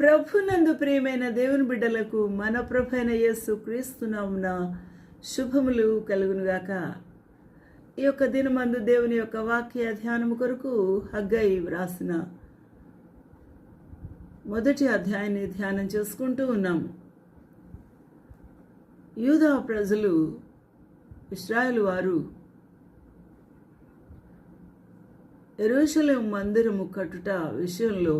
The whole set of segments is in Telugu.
ప్రభునందు ప్రియమైన దేవుని బిడ్డలకు మన ప్రభైన యేసు క్రీస్తునామున శుభములు కలుగునుగాక. ఈ యొక్క దినమందు దేవుని యొక్క వాక్య ధ్యానము కొరకు హగ్గై వ్రాసిన మొదటి అధ్యాయాన్ని ధ్యానం చేసుకుంటూ ఉన్నాము యూదా ప్రజలు ఇస్రాయల్ వారు ఎరుషలేం మందిరము కట్టుట విషయంలో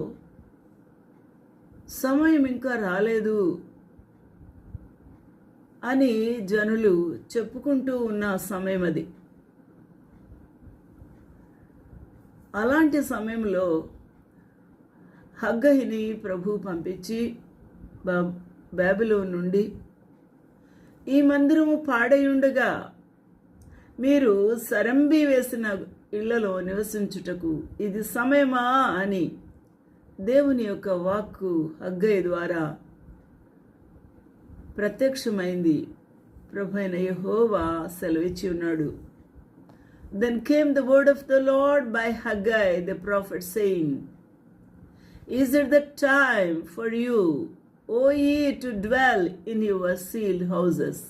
సమయం ఇంకా రాలేదు అని జనులు చెప్పుకుంటూ ఉన్న సమయం అది. అలాంటి సమయంలో హగ్గహిని ప్రభు పంపించి బా నుండి ఈ మందిరము పాడయుండగా మీరు సరంబి వేసిన ఇళ్ళలో నివసించుటకు ఇది సమయమా? అని దేవుని యొక్క వాక్కు హగ్గయ్య ద్వారా ప్రత్యక్షమైంది. ప్రభైన యహోవా సెలవిచ్చి ఉన్నాడు. Then came the word of the lord by Haggai the prophet saying is it the time for you O ye to dwell in your ceiled houses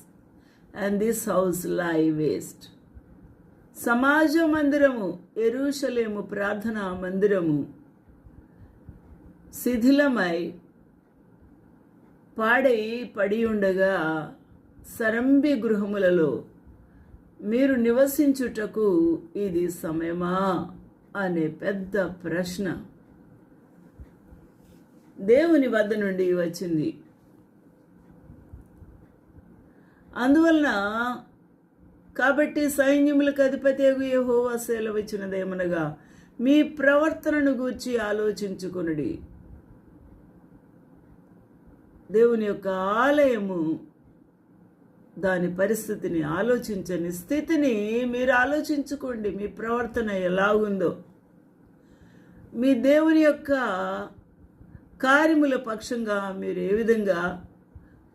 and this house lie waste సమాజ మందిరము ఎరుషలేము ప్రార్థనా మందిరము శిథిలమై పాడై పడి ఉండగా సరంబి గృహములలో మీరు నివసించుటకు ఇది సమయమా? అనే పెద్ద ప్రశ్న. దేవుని వద్ద నుండి వచ్చింది. అందువలన కాబట్టి సైన్యములకు అధిపతి యహోవా సెలవిచ్చినదేమనగా మీ ప్రవర్తనను గూర్చి ఆలోచించుకునుడి. దేవుని యొక్క ఆలయము దాని పరిస్థితిని ఆలోచించని స్థితిని మీరు ఆలోచించుకోండి. మీ ప్రవర్తన ఎలాగుందో. మీ దేవుని యొక్క కార్యముల పక్షంగా మీరు ఏ విధంగా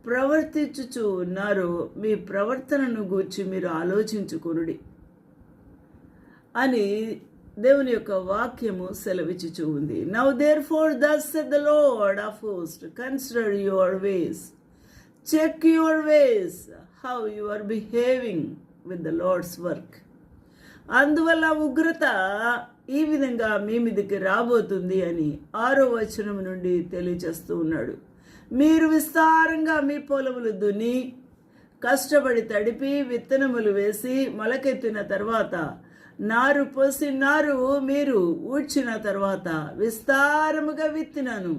ప్రవర్తించుచు ఉన్నారో మీ ప్రవర్తనను గూర్చి మీరు ఆలోచించుకునుడి. అని దేవుని యొక్క వాక్యము సెలవిచ్చుచూ ఉంది. Now there for thus the Lord of host consider your ways check your ways how you are behaving with the Lord's work అందువల్ల ఉగ్రత ఈ విధంగా మీ మీదకి రాబోతుంది అని ఆరో వచనం నుండి తెలియచేస్తూ ఉన్నాడు. మీరు విస్తారంగా మీ పొలములు దున్ని కష్టపడి తడిపి విత్తనములు వేసి మొలకెత్తిన తర్వాత నారు పోసి నారు మీరు ఊడ్చిన తర్వాత విస్తారముగా విత్తినాను.